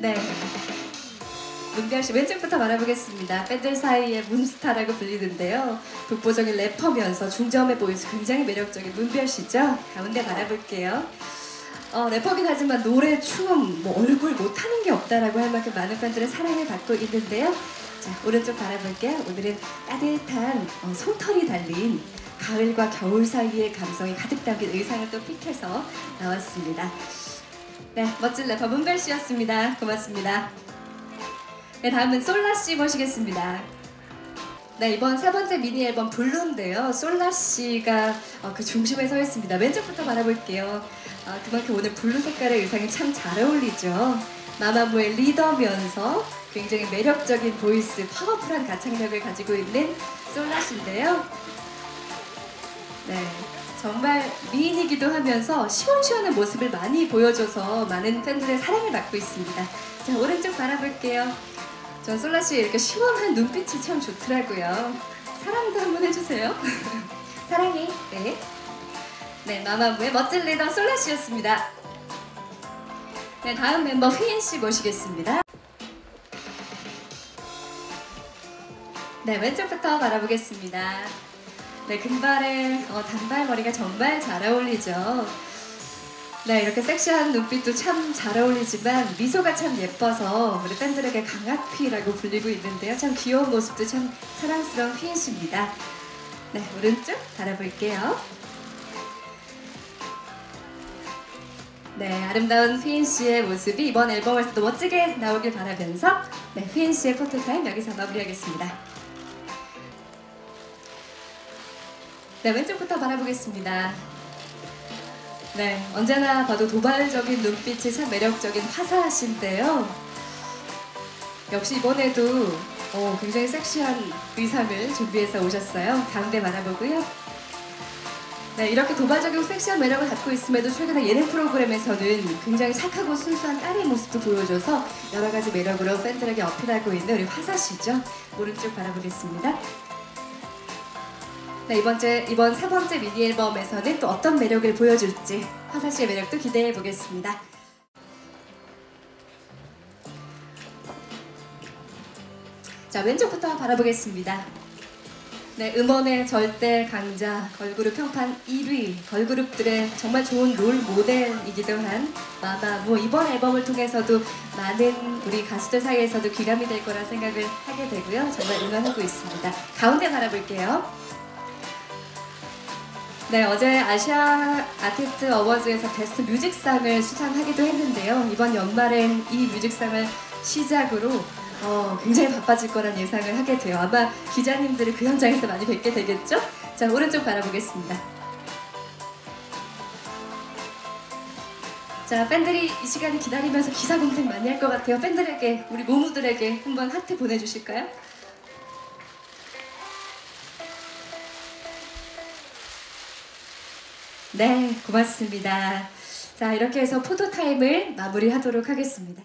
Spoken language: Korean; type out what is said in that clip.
네. 문별 씨 왼쪽부터 말해보겠습니다. 팬들 사이에 문스타라고 불리는데요. 독보적인 래퍼면서 중저음의 보이스 굉장히 매력적인 문별 씨죠. 가운데 바라볼게요. 어, 래퍼긴 하지만 노래, 춤, 뭐 얼굴 못하는 게 없다라고 할 만큼 많은 팬들의 사랑을 받고 있는데요. 자, 오른쪽 바라볼게요. 오늘은 따뜻한 어, 솜털이 달린 가을과 겨울 사이의 감성이 가득 담긴 의상을 또 픽해서 나왔습니다. 네, 멋진 래퍼 문별 씨였습니다. 고맙습니다. 네, 다음은 솔라 씨 모시겠습니다. 네, 이번 세 번째 미니 앨범 블루인데요. 솔라 씨가 어, 그 중심에 서 있습니다. 왼쪽부터 바라볼게요. 어, 그만큼 오늘 블루 색깔의 의상이 참 잘 어울리죠. 마마무의 리더면서 굉장히 매력적인 보이스, 파워풀한 가창력을 가지고 있는 솔라 씨인데요. 네, 정말 미인이기도 하면서 시원시원한 모습을 많이 보여줘서 많은 팬들의 사랑을 받고 있습니다. 자, 오른쪽 바라볼게요. 전 솔라 씨 이렇게 시원한 눈빛이 참 좋더라고요. 사랑도 한번 해주세요. 사랑해. 네. 네, 마마무의 멋진 리더 솔라 씨였습니다. 네, 다음 멤버 휘인 씨 모시겠습니다. 네, 왼쪽부터 바라보겠습니다. 네, 금발의 어, 단발머리가 정말 잘 어울리죠. 네, 이렇게 섹시한 눈빛도 참 잘 어울리지만 미소가 참 예뻐서 우리 팬들에게 강아피라고 불리고 있는데요. 참 귀여운 모습도 참 사랑스러운 휘인 씨입니다. 네, 오른쪽 바라볼게요. 네, 아름다운 휘인 씨의 모습이 이번 앨범에서도 멋지게 나오길 바라면서 네, 휘인 씨의 포토타임 여기서 마무리하겠습니다. 네, 왼쪽부터 바라보겠습니다. 네, 언제나 봐도 도발적인 눈빛이 참 매력적인 화사하신데요. 역시 이번에도 어, 굉장히 섹시한 의상을 준비해서 오셨어요. 가운데 바라보고요. 네, 이렇게 도발적이고 섹시한 매력을 갖고 있음에도 최근에 예능 프로그램에서는 굉장히 착하고 순수한 딸의 모습도 보여줘서 여러 가지 매력으로 팬들에게 어필하고 있는 우리 화사 씨죠. 오른쪽 바라보겠습니다. 네, 이번 주, 이번 세 번째 미니 앨범에서는 또 어떤 매력을 보여줄지 화사 씨의 매력도 기대해 보겠습니다. 자, 왼쪽부터 바라보겠습니다. 네, 음원의 절대 강자, 걸그룹 평판 1위, 걸그룹들의 정말 좋은 롤 모델이기도 한 마마무 이번 앨범을 통해서도 많은 우리 가수들 사이에서도 귀감이 될 거라 생각을 하게 되고요. 정말 응원하고 있습니다. 가운데 바라볼게요. 네, 어제 아시아 아티스트 어워즈에서 베스트 뮤직상을 수상하기도 했는데요. 이번 연말에 이 뮤직상을 시작으로 어, 굉장히 바빠질 거란 예상을 하게 돼요. 아마 기자님들을 그 현장에서 많이 뵙게 되겠죠? 자, 오른쪽 바라보겠습니다. 자, 팬들이 이 시간을 기다리면서 기사 검색 많이 할 것 같아요. 팬들에게, 우리 모모들에게 한번 하트 보내주실까요? 네, 고맙습니다. 자, 이렇게 해서 포토타임을 마무리하도록 하겠습니다.